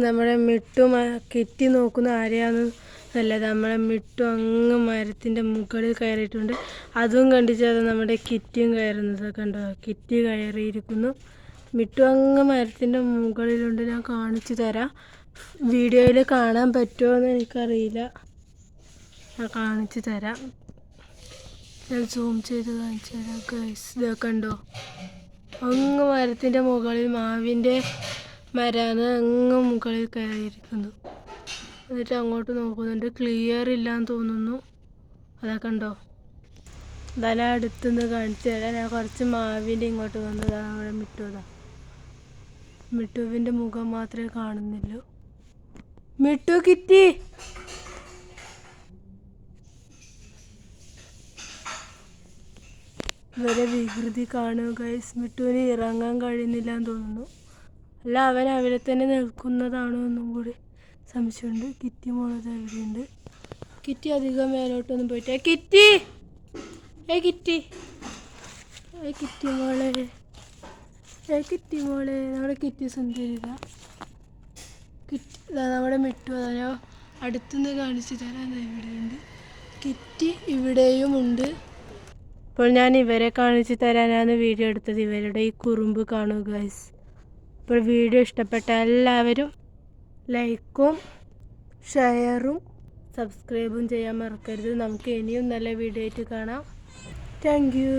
നമ്മുടെ മിട്ടു കെട്ടി നോക്കുന്ന ആരെയാന്ന് നല്ലത്? നമ്മളെ മിട്ടു അങ്ങ് മരത്തിന്റെ മുകളിൽ കയറിയിട്ടുണ്ട്. അതും കണ്ടിച്ചാൽ നമ്മുടെ കിറ്റിയും കയറുന്നത് കണ്ടോ? കിറ്റി കയറിയിരിക്കുന്നു. മിട്ടു അങ്ങ് മരത്തിന്റെ മുകളിലുണ്ട്. ഞാൻ കാണിച്ചു തരാം. വീഡിയോയിൽ കാണാൻ പറ്റുമോ എന്ന് എനിക്കറിയില്ല. ഞാൻ കാണിച്ചു തരാം. ഞാൻ സൂം ചെയ്ത് കാണിച്ചു തരാം കണ്ടോ? അങ്ങ് മരത്തിന്റെ മുകളിൽ മാവിന്റെ മരാന്ന് അങ്ങ് മുകളിൽ കയറിയിരിക്കുന്നു. എന്നിട്ട് അങ്ങോട്ട് നോക്കുന്നുണ്ട്. ക്ലിയർ ഇല്ലാന്ന് തോന്നുന്നു. അതാ കണ്ടോ? ഇതാ അടുത്തുനിന്ന് കാണിച്ചു തരാം. ഞാൻ കുറച്ച് മാവിന്റെ ഇങ്ങോട്ട് വന്നതാണ് അവിടെ മിട്ടുതാ മിട്ടുവിന്റെ മുഖം മാത്രമേ കാണുന്നുള്ളൂ. മിട്ടു കിറ്റി ഇവരെ വികൃതി കാണുക മിട്ടുവിന് ഇറങ്ങാൻ കഴിയുന്നില്ല എന്ന് തോന്നുന്നു. അല്ല അവൻ അവിടെ തന്നെ നിൽക്കുന്നതാണോ എന്നും കൂടി സംശയമുണ്ട്. കിറ്റി മോളത് എവിടെയുണ്ട് കിറ്റി അധികം മേലോട്ടൊന്നും പോയിട്ട് ഏ കിറ്റി! ഏ കിറ്റി! ഏ കിറ്റി മോളെ. ഏ കിറ്റി മോളെ. നമ്മുടെ കിറ്റി സുന്ദരിത. കിറ്റി നമ്മുടെ മിട്ടു അതാ. അടുത്തുനിന്ന് കാണിച്ചു തരാൻ ഇവിടെയുണ്ട്. കിറ്റി ഇവിടെയും ഉണ്ട് ഇപ്പോൾ ഞാൻ ഇവരെ കാണിച്ചു തരാനാണ് വീഡിയോ എടുത്തത്. ഇവരുടെ ഈ കുറുമ്പ് കാണുക ഗൈസ് ഇപ്പോൾ വീഡിയോ ഇഷ്ടപ്പെട്ട എല്ലാവരും ലൈക്കും ഷെയറും സബ്സ്ക്രൈബും ചെയ്യാൻ മറക്കരുത്. നമുക്ക് ഇനിയും നല്ല വീഡിയോ ആയിട്ട് കാണാം. Thank you